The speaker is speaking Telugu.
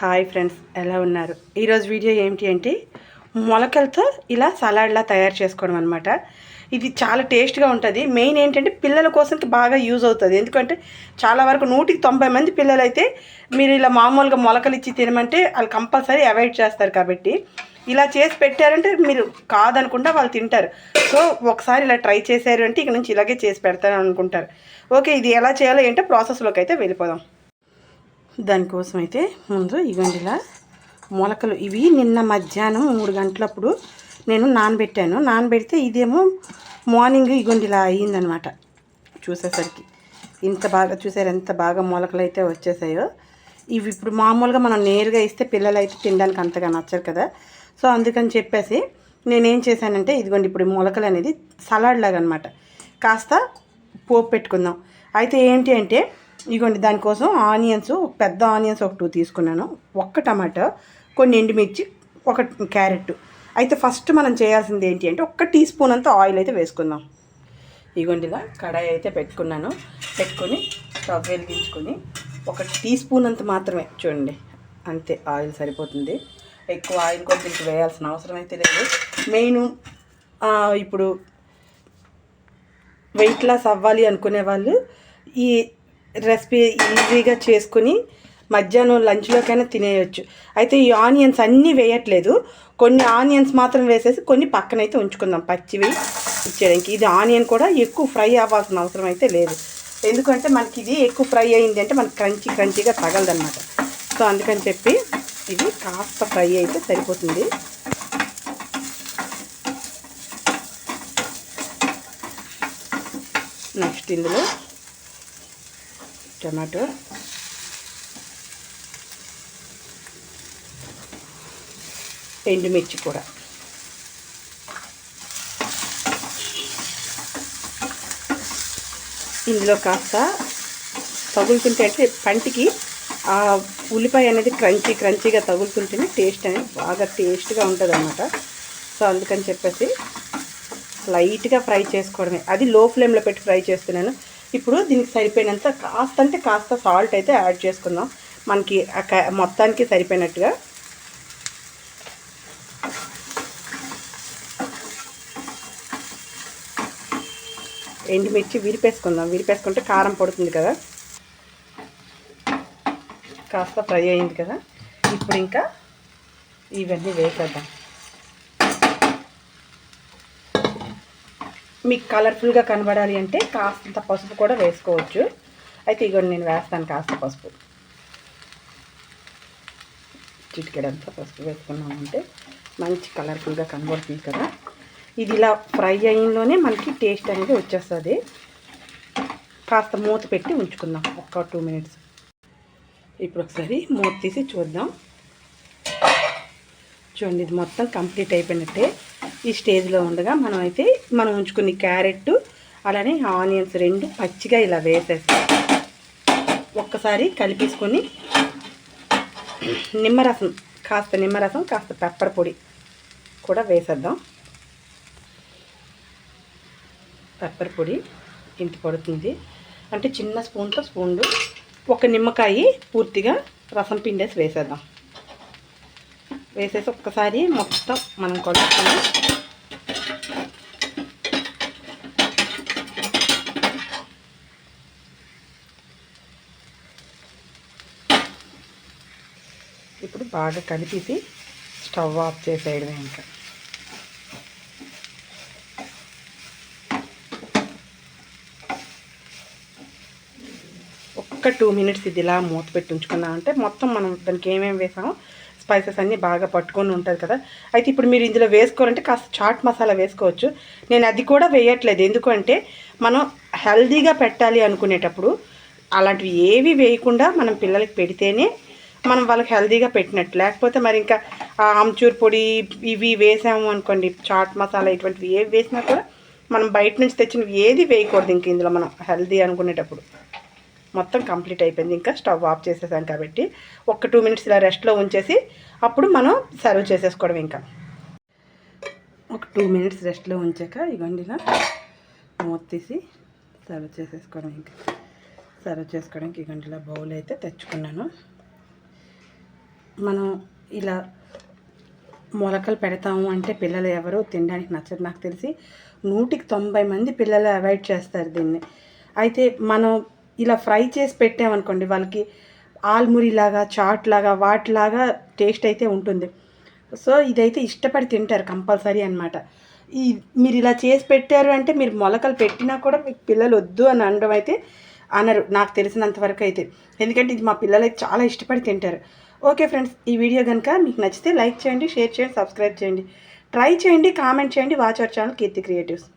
హాయ్ ఫ్రెండ్స్ ఎలా ఉన్నారు? ఈరోజు వీడియో ఏంటి అంటే మొలకలతో ఇలా సలాడ్లా తయారు చేసుకోవడం అనమాట ఇది చాలా టేస్ట్గా ఉంటుంది. మెయిన్ ఏంటంటే పిల్లల కోసం బాగా యూజ్ అవుతుంది. ఎందుకంటే చాలా వరకు నూటికి తొంభై మంది పిల్లలు అయితే మీరు ఇలా మామూలుగా మొలకలు ఇచ్చి తినమంటే వాళ్ళు కంపల్సరీ అవాయిడ్ చేస్తారు కాబట్టి. ఇలా చేసి పెట్టారంటే మీరు కాదనుకుంటా వాళ్ళు తింటారు. సో ఒకసారి ఇలా ట్రై చేశారు అంటే ఇక నుంచి ఇలాగే చేసి పెడతాను అనుకుంటారు. ఓకే ఇది ఎలా చేయాలో ఏంటో ప్రాసెస్లోకి అయితే వెళ్ళిపోదాం. దానికోసం అయితే ముందు ఇవ్వండి ఇలా మొలకలు. ఇవి నిన్న మధ్యాహ్నం మూడు గంటలప్పుడు నేను నానబెట్టాను. నానబెడితే ఇదేమో మార్నింగ్ ఇగోండి ఇలా అయ్యిందనమాట చూసేసరికి. ఇంత బాగా చూసారు ఎంత బాగా మొలకలు అయితే వచ్చేసాయో. ఇవి ఇప్పుడు మామూలుగా మనం నేరుగా ఇస్తే పిల్లలు అయితే తినడానికి అంతగా నచ్చరు కదా. సో అందుకని చెప్పేసి నేనేం చేశానంటే ఇదిగోండి ఇప్పుడు మొలకలు అనేది సలాడ్ లాగా అనమాట కాస్త పోపు పెట్టుకుందాం. అయితే ఏంటి అంటే ఇగోండి దానికోసం ఆనియన్స్ ఒక పెద్ద ఆనియన్స్ ఒక టూ తీసుకున్నాను. ఒక్క టమాటా కొన్ని ఎండుమిర్చి ఒక క్యారెట్. అయితే ఫస్ట్ మనం చేయాల్సింది ఏంటి అంటే ఒక్క టీ స్పూన్ అంత ఆయిల్ అయితే వేసుకుందాం. ఇగోండి ఇలా కడాయి అయితే పెట్టుకున్నాను. పెట్టుకొని స్టవ్ వెలిగించుకొని ఒక టీ స్పూన్ అంత మాత్రమే చూడండి. అంతే ఆయిల్ సరిపోతుంది. ఎక్కువ ఆయిల్ కూడా దీనికి వేయాల్సిన అవసరం అయితే లేదు. మెయిన్ ఇప్పుడు వెయిట్ లాస్ అవ్వాలి అనుకునే వాళ్ళు ఈ రెసిపీ ఈజీగా చేసుకుని మధ్యాహ్నం లంచ్లోకైనా తినేయచ్చు. అయితే ఈ ఆనియన్స్ అన్నీ వేయట్లేదు. కొన్ని ఆనియన్స్ మాత్రం వేసేసి కొన్ని పక్కనైతే ఉంచుకుందాం. పచ్చివి ఇచ్చేయడానికి. ఇది ఆనియన్ కూడా ఎక్కువ ఫ్రై అవ్వాల్సిన అవసరం అయితే లేదు. ఎందుకంటే మనకి ఇది ఎక్కువ ఫ్రై అయింది అంటే మనకి క్రంచీ క్రంచీగా తగలదన్నమాట. సో అందుకని చెప్పి ఇది కాస్త ఫ్రై అయితే సరిపోతుంది. నెక్స్ట్ ఇందులో టమాటో. ఎండుమిర్చి కూడా. ఇందులో కాస్త తగులుతుంటే అంటే పంటికి ఆ ఉల్లిపాయ అనేది క్రంచీ క్రంచీగా తగులుతుంటేనే టేస్ట్ అనేది బాగా టేస్ట్గా ఉంటుంది అనమాట సో అందుకని చెప్పేసి లైట్గా ఫ్రై చేసుకోవడమే. అది లో ఫ్లేమ్లో పెట్టి ఫ్రై చేస్తున్నాను. ఇప్పుడు దీనికి సరిపోయినంత కాస్త అంటే కాస్త సాల్ట్ అయితే యాడ్ చేసుకుందాం. మనకి మొత్తానికి సరిపోయినట్టుగా. ఎండుమిర్చి విరిపేసుకుందాం. విరిపేసుకుంటే కారం పడుతుంది కదా. కాస్త ఫ్రై అయింది కదా. ఇప్పుడు ఇంకా ఇవన్నీ వేసేద్దాం. మీకు కలర్ఫుల్గా కనబడాలి అంటే కాస్తంత పసుపు కూడా వేసుకోవచ్చు. అయితే ఇగో నేను వేస్తాను కాస్త పసుపు. చిటికెడంతా పసుపు వేసుకున్నామంటే మంచి కలర్ఫుల్గా కనబడుతుంది కదా. ఇది ఇలా ఫ్రై అయినలోనే మనకి టేస్ట్ అనేది వచ్చేస్తుంది. కాస్త మూత పెట్టి ఉంచుకుందాం ఒక టూ మినిట్స్. ఇప్పుడు ఒకసారి మూత తీసి చూద్దాం. చూడండి ఇది మొత్తం కంప్లీట్ అయిపోయినట్టే ఈ స్టేజ్లో ఉండగా మనం అయితే మనం ఉంచుకున్న క్యారెట్ అలానే ఆనియన్స్ రెండు పచ్చిగా ఇలా వేసేస్తాం. ఒక్కసారి కలిపేసుకొని నిమ్మరసం కాస్త నిమ్మరసం కాస్త పెప్పర్ పొడి కూడా వేసేద్దాం. పెప్పర్ పొడి ఇంత పడుతుంది. అంటే చిన్న స్పూన్తో స్పూన్లు ఒక నిమ్మకాయ పూర్తిగా రసం పిండేసి వేసేద్దాం. వేసేసి ఒక్కసారి మొత్తం మనం కొలుసుకొని ఇప్పుడు బాగా కలిపేసి స్టవ్ ఆఫ్ చేసేయడమే ఇంకా. ఒక్క టూ మినిట్స్ ఇది ఇలా మూత పెట్టి ఉంచుకున్నామంటే మొత్తం మనం దానికి ఏమేమి వేసామో స్పైసెస్ అన్నీ బాగా పట్టుకొని ఉంటుంది కదా. అయితే ఇప్పుడు మీరు ఇందులో వేసుకోవాలంటే కాస్త చాట్ మసాలా వేసుకోవచ్చు. నేను అది కూడా వేయట్లేదు. ఎందుకంటే మనం హెల్దీగా పెట్టాలి అనుకునేటప్పుడు అలాంటివి ఏవి వేయకుండా మనం పిల్లలకి పెడితేనే మనం వాళ్ళకి హెల్దీగా పెట్టినట్టు. లేకపోతే మరి ఇంకా ఆమ్చూర్ పొడి ఇవి వేసాము అనుకోండి చాట్ మసాలా ఇటువంటివి ఏవి వేసినా కూడా మనం బయట నుంచి తెచ్చినవి ఏది వేయకూడదు ఇంక ఇందులో మనం హెల్దీ అనుకునేటప్పుడు. మొత్తం కంప్లీట్ అయిపోయింది. ఇంకా స్టవ్ ఆఫ్ చేసేసాం కాబట్టి ఒక టూ మినిట్స్ ఇలా రెస్ట్లో ఉంచేసి అప్పుడు మనం సర్వ్ చేసేసుకోవడం ఇంకా. ఒక టూ మినిట్స్ రెస్ట్లో ఉంచాక ఇవ్వండి ఇలా. మూత తీసి సర్వ్ చేసేసుకోవడం ఇంకా. సర్వ్ చేసుకోవడానికి ఇవ్వండి ఇలా బౌల్ అయితే తెచ్చుకున్నాను. మనం ఇలా మొలకలు పెడతాము అంటే పిల్లలు ఎవరు తినడానికి నచ్చదు నాకు తెలిసి నూటికి తొంభై మంది పిల్లలు అవాయిడ్ చేస్తారు దీన్ని. అయితే మనం ఇలా ఫ్రై చేసి పెట్టామనుకోండి వాళ్ళకి ఆల్మురిలాగా చాట్ లాగా వాటిలాగా టేస్ట్ అయితే ఉంటుంది. సో ఇదైతే ఇష్టపడి తింటారు కంపల్సరీ అనమాట ఈ మీరు ఇలా చేసి పెట్టారు అంటే మీరు మొలకలు పెట్టినా కూడా మీకు పిల్లలు వద్దు అని అనడం అయితే అనరు నాకు తెలిసినంత వరకు అయితే. ఎందుకంటే ఇది మా పిల్లలైతే చాలా ఇష్టపడి తింటారు. ఓకే ఫ్రెండ్స్ ఈ వీడియో కనుక మీకు నచ్చితే లైక్ చేయండి షేర్ చేయండి సబ్స్క్రైబ్ చేయండి. ట్రై చేయండి కామెంట్ చేయండి. Watch our channel Keerthi creatives.